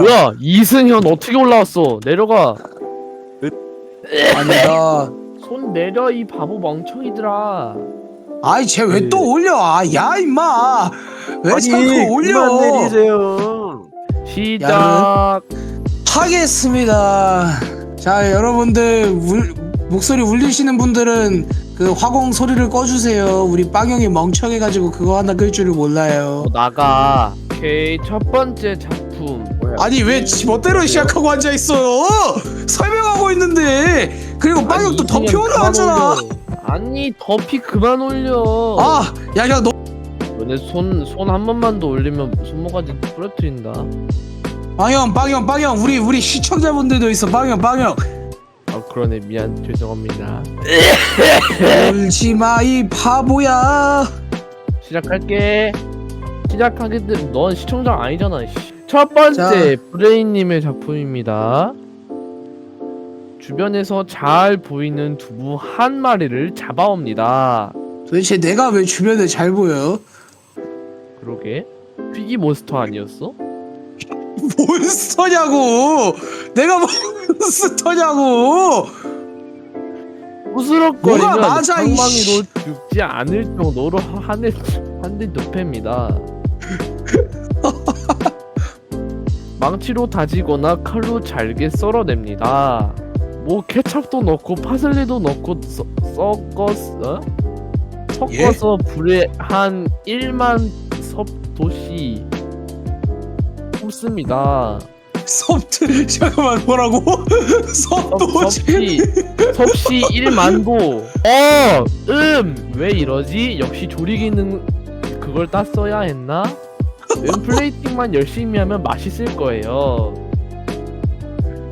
뭐야 이승현 어떻게 올라왔어 내려가 아니다. 손 내려 이 바보 멍청이들아 아이 쟤 왜 또 올려? 아야 임마. 왜 자꾸 올려? 내리세요. 시작 하겠습니다. 자 여러분들 울, 목소리 울리시는 분들은 그 화공 소리를 꺼주세요. 우리 빵형이 멍청해가지고 그거 하나 끌 줄을 몰라요. 어, 나가 오케이 첫 번째 작품 아니 왜 지멋대로 시작하고 앉아 있어요? 설명하고 있는데 그리고 덮여 그만 올라왔잖아. 올려. 아니 덮이 그만 올려 아, 야, 야, 너 너네 손 손 한 번만 더 올리면 손모가지 부러뜨린다 빵형, 빵형, 빵형, 우리 우리 시청자분들도 있어, 빵형, 빵형. 아 그러네 미안 죄송합니다 울지 마, 이 바보야. 시작할게 시작하게 되넌 시청자 아니잖아 씨. 첫 번째 브레인님의 작품입니다 주변에서 잘 보이는 두부 한 마리를 잡아옵니다 도대체 내가 왜 주변에 잘 보여요? 그러게 퀴기 몬스터 아니었어? 몬스터냐고. 내가 몬스터냐고. 부스럭거리면 뭐가 맞아, 이 방망이로 죽지 않을 정도로 한대 한대 눕힙니다 망치로 다지거나 칼로 잘게 썰어냅니다 뭐 케찹도 넣고 파슬리도 넣고 써, 섞어서 섞어서 불에 한 1만 섭도씨 굽습니다 섭트 잠깐만 뭐라고? 섭도 섭씨 섭씨 1만도 어! 음! 왜 이러지? 역시 조리기는 그걸 땄어야 했나? 은 플레이팅만 열심히 하면 맛있을 거예요.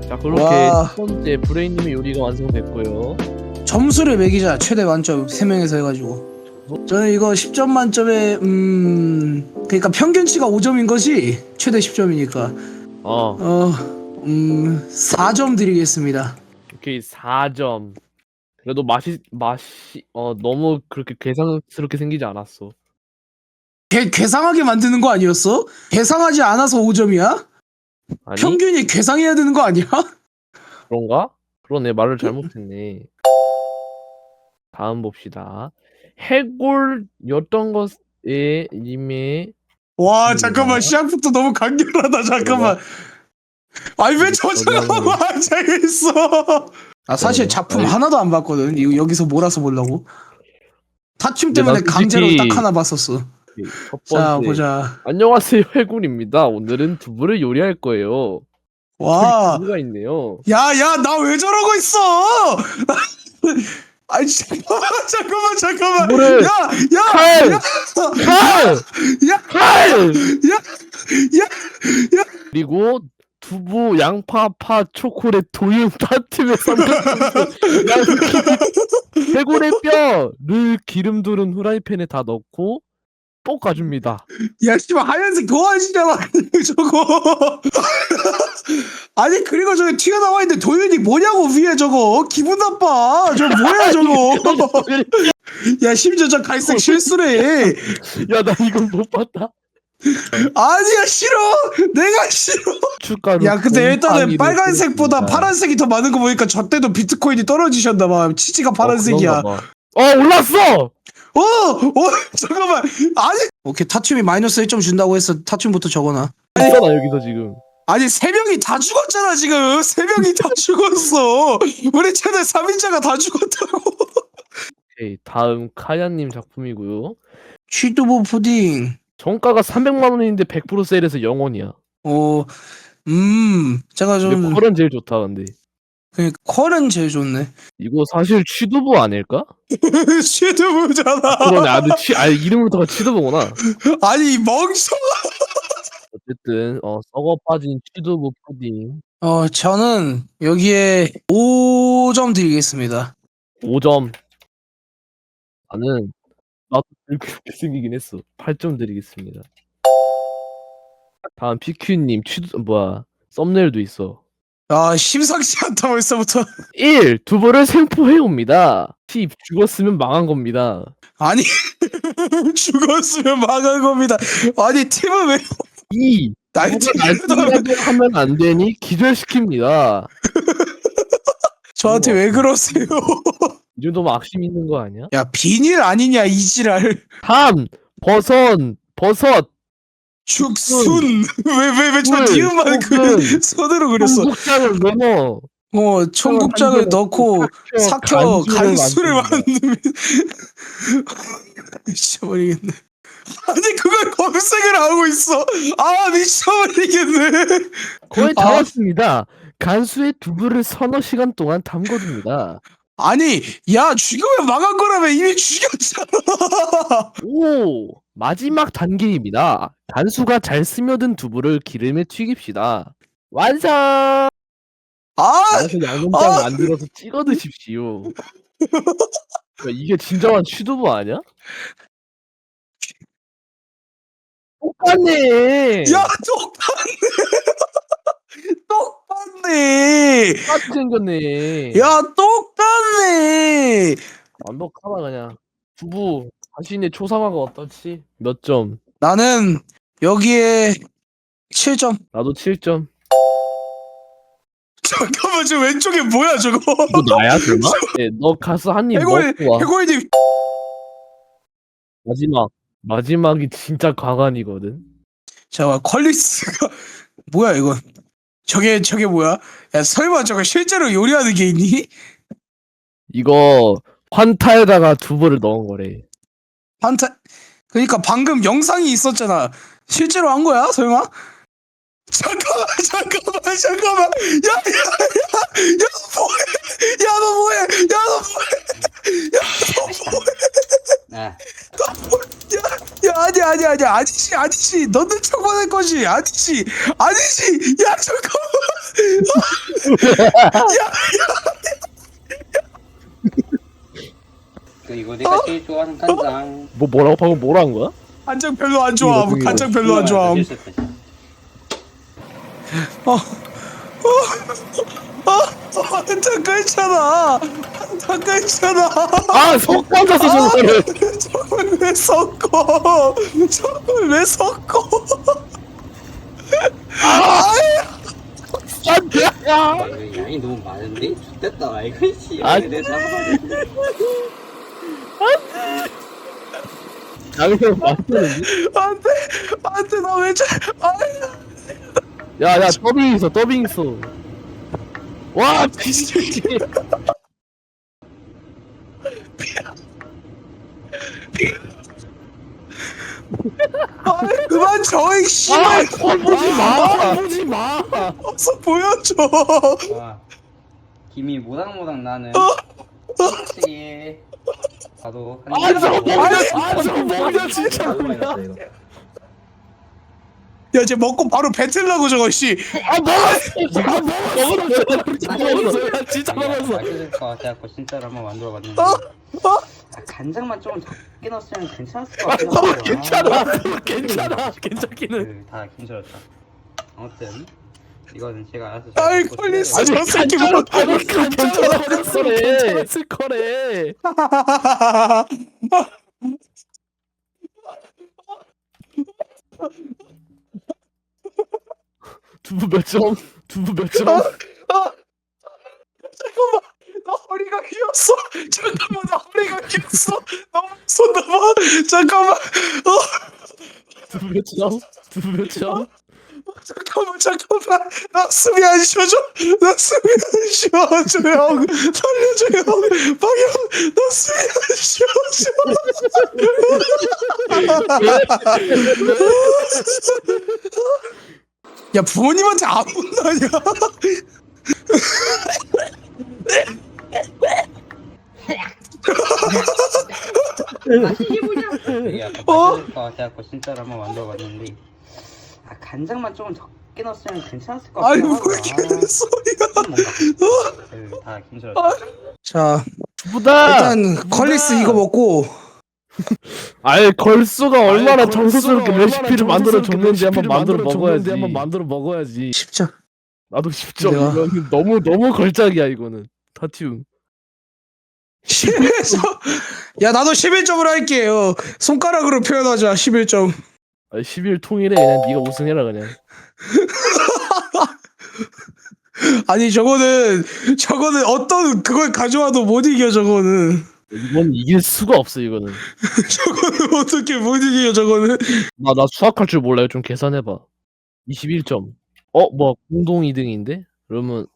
자 그렇게 와. 첫 번째 브레인님의 요리가 완성됐고요. 점수를 매기자. 최대 만점 3명에서 해가지고. 저는 이거 10점 만점에 음 그러니까 평균치가 5점인 거지? 최대 10점이니까. 어. 어음 4점 드리겠습니다. 오케이 4점. 그래도 맛이 맛이 어 너무 그렇게 괴상스럽게 생기지 않았어 개, 괴상하게 만드는 거 아니었어? 괴상하지 않아서 5점이야? 아니 평균이 괴상해야 되는 거 아니야? 그런가? 그러네 말을 잘못했네. 다음 봅시다. 해골이었던 것에 님의 와 음, 잠깐만 뭐야? 시작부터 너무 간결하다 잠깐만 아니 왜 저장하고 앉아있어 아 사실 어, 작품 아니. 하나도 안 봤거든 이거 여기서 몰아서 보려고 타춤 때문에 난 강제로 솔직히- 딱 하나 봤었어 첫 자 번째. 보자 안녕하세요 해골입니다. 오늘은 두부를 요리할 거예요. 와 두부가 있네요. 야 야 나 왜 저러고 있어 아니 잠깐만 잠깐만 잠깐만 야야야야 칼! 야, 칼! 야, 칼! 야, 야. 그리고 두부, 양파, 파, 초콜릿, 도윤, 따뜻에 섞어서 해골의 뼈를 기름 두른 후라이팬에 다 넣고 볶아줍니다. 야, 씨발 하얀색 도화지잖아 저거. 아니 그리고 저기 튀어나와 있는데 도윤이 뭐냐고 위에 저거 기분 나빠. 저 뭐야 저거. 야 심지어 저 갈색 실수래. 야 나 이건 못 봤다. 아니야 싫어. 내가 싫어. 추가로 야 근데 일단은 빨간색보다. 파란색이 더 많은 거 보니까 저 때도 비트코인이 떨어지셨나 봐. 치즈가 어, 파란색이야. 봐. 어 올랐어. 어, 어 잠깐만. 아니. 오케이 타춤이 마이너스 1점 준다고 했어. 타춤부터 적어놔. 있잖아 여기서 지금. 아니 세 명이 다 죽었잖아 지금 세 명이 다 죽었어 우리 채널 3인자가 다 죽었다고 오케이 다음 카야님 작품이고요. 취두부 푸딩 정가가 300만 원인데 100% 세일해서 0원이야. 어 음 제가 근데 좀 컬은 제일 좋다 근데. 그 컬은 제일 좋네 이거 사실 취두부 아닐까? 취두부잖아 그러네 아근 취, 아 이름부터가 취두부구나. 아니 이 멍청 어쨌든 어 썩어 빠진 취두부 푸딩 어 저는 여기에 5점 드리겠습니다 5점. 나는 나도 그렇게 생기긴 했어. 8점 드리겠습니다. 다음 PQ님 취두 뭐야 썸네일도 있어. 아 심상치 않다 벌써부터 1. 두부를 생포해 옵니다. 10. 죽었으면 망한 겁니다. 아니 죽었으면 망한 겁니다 아니 팀은 왜 2. 나이트 날뛰기라도 하면 안 되니 기절시킵니다. 저한테 왜 그러세요? 이 정도면 악심 있는 거 아니야? 야 비닐 아니냐 이 지랄. 함, 버섯, 버섯, 죽순 왜왜 왜저 술, 뒤음만 그 혹은 손으로 그렸어. 청국장을 넣어. 어 청국장을 한 넣고 삭혀 간수를. 만들면 미쳐버리겠네. 아니 그걸 검색을 하고 있어. 아 미쳐버리겠네. 거의 다 아. 왔습니다. 간수에 두부를 서너 시간 동안 담궈둡니다. 아니 야 죽으면 망한 거라면 이미 죽였잖아. 오, 마지막 단계입니다. 간수가 잘 스며든 두부를 기름에 튀깁시다. 완성! 아 그래서 양념장 아. 만들어서 찍어 드십시오. 야, 이게 진정한 취두부 아니야? 똑같네. 야, 똑같네. 똑같네. 똑같이 생겼네. 야, 똑같네. 완벽하다 그냥. 두부 자신의 초상화가 어떻지? 몇 점? 나는 여기에 7점. 나도 7점. 잠깐만, 저 왼쪽에 뭐야, 저거? 이거 나야 설마? 네, 너 가서 한입 해골, 먹고 와. 해골님. 마지막. 마지막이 진짜 과관이거든. 잠깐만, 퀄리스가. 뭐야, 이거. 저게, 저게 뭐야? 야, 설마 저거 실제로 요리하는 게 있니? 이거 환타에다가 두부를 넣은 거래. 판타. 그니까 방금 영상이 있었잖아. 실제로 한 거야, 설마? 잠깐만, 잠깐만, 잠깐만. 야, 야, 야, 야, 너 뭐해? 야, 너 뭐해? 야, 너 뭐해? 아, 야, 아니, 아니, 아니, 아니지, 아니지. 너는 처벌할 거지, 아니지, 아니지. 야, 잠깐만. 그리고 내가 제일 좋아하는 간장. 뭐 뭐라고 방금 뭐라 한 거야? 간장 별로 안 좋아. 이거. 간장 별로 안 좋아. 실수했다, 진짜. 아, 한장 끓잖아. 한장 끓잖아. 아 샀어 저거를. 저걸 왜 섞어? 저걸 왜 섞어? 안돼. 야, 양이 너무 많은데? 됐다, 이거 씨. 아, 내 잡아가지고. 양이 맛있는데? 안 돼, 안 돼, 나 왜, 저, 아, 야야 더빙 있어 더빙 있어. 와 비슷해. 아, 그만 저, 이아 씨발. 보지 마. 보지 마. 어서 보여줘. 와. 김이 모닥모닥 나는. 어? 혹시 나도 한 아, 저거 입 먹냐. 아, 저거 먹냐, 진짜 뭐야. 야, 쟤 먹고 바로 뱉으려고 저거, 씨. 아 먹었어. 아 먹었어. 먹었어. 야 진짜 이게 먹었어. 맛있을 것 같아갖고 진짜로 한번 만들어봤는데. 어? 어? 아, 간장만 좀 적게 넣었으면 괜찮았을 것 같긴 아 하더라고. 괜찮아. 괜찮아. 괜찮기는. 그, 다 힘들었다. 아무튼 이거는 제가 알아서 아이, 먹고 퀄리스. 싶어요. 저 새끼 뭐- 괜찮아. 괜찮았을 거래. 두부 몇 점? 두부 몇 점? 아, 잠깐만. 나 허리가 휘었어. 잠깐만, 나 허리가 휘었어. 너무 쏜다봐. 잠깐만. 어, 두부 몇 점? 두부 몇 점? 잠깐만, 잠깐만. 나 숨이 안 쉬어져. 나 숨이 안 쉬어져, 형. 살려줘, 형. 방영, 나 숨이 안 쉬어져. 야, 부모님한테 안 혼나냐? 이게 약간 어? 맛있을 것 같아갖고 진짜로 한번 만들어봤는데 아 간장만 조금 적게 넣었으면 괜찮았을 것 아니, 같긴 뭐. 이렇게 소리야. 좀 뭔가 그, 다 힘들었다. 자, 두부다. 일단 컬리스 이거 먹고 아예 걸수가 얼마나 정성스럽게 레시피를 만들어 줬는지 한번 만들어 먹어야지. 한번 만들어 먹어야지. 10점. 나도 10점. 내가- 이거는 너무 너무 걸작이야 이거는. 타티움. 11점. 야, 나도 11점으로 할게요. 손가락으로 표현하자. 11점. 아, 11 통일해 그냥 네가 우승해라 그냥. 아니 저거는 저거는 어떤 그걸 가져와도 못 이겨 저거는 이건 이길 수가 없어 이거는. 저거는 어떻게 못 이겨 저거는 나 나 수학할 줄 몰라요. 좀 계산해 봐. 21점. 어, 뭐 공동 2등인데? 그러면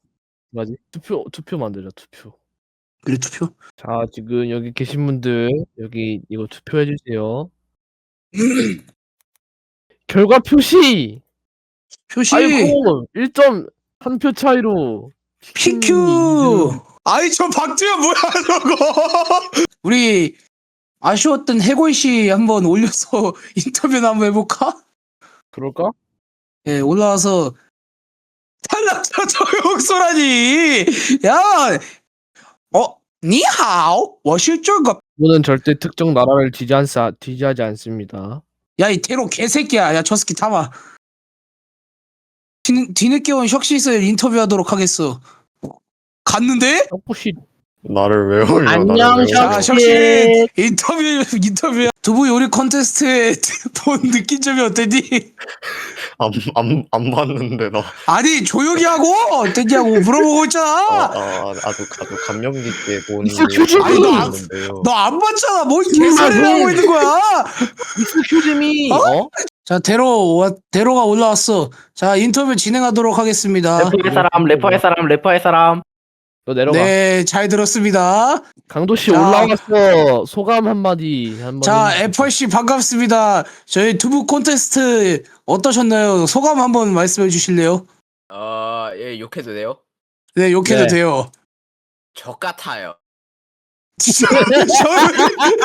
뭐지? 투표 투표 만들자 투표. 그래 투표 자 지금 여기 계신 분들 여기 이거 투표해 주세요. 결과 표시! 표시! 1점 뭐, 뭐, 한표 차이로 피큐! 아이 저 박주현 뭐야 저거! 우리 아쉬웠던 해골 씨 한번 올려서 인터뷰나 한번 해볼까? 그럴까? 예 올라와서 탈락자 저용소라니! 야! 어? 니하오? 워실줄거. 저는 절대 특정 나라를 지지 않사, 지지하지 않습니다. 야 이 테로 개새끼야. 야저 새끼 타봐. 뒤, 뒤늦게 온 혁시슬 인터뷰하도록 하겠어. 갔는데? 떡부시 나를 왜 올려? 안녕, 나를 왜자 올려? 혁시 인터뷰 인터뷰 두부 요리 콘테스트에 본 느낀 점이 어땠니? 안, 안, 안 봤는데 나 아니 조용히 하고 어땠냐고 물어보고 아, 있잖아 아, 아주 아주 감명 깊게 본 익숙해지고. 아니, 너 안- 봤는데요. 너 안 봤잖아 뭔 개소리를 하고 있는 거야 휴즈미 어? 자 대로 와- 대로가 올라왔어 자 인터뷰 진행하도록 하겠습니다 래퍼의 사람, 래퍼의 사람, 래퍼의 사람. 너 내려가. 네 잘 들었습니다 강도 씨 자. 올라왔어. 소감 한마디 한번. 자 해주세요. FRC 반갑습니다 저희 두부 콘테스트 어떠셨나요 소감 한번 말씀해 주실래요 어, 예, 욕해도 돼요? 네 욕해도 네. 돼요 적 같아요. 저는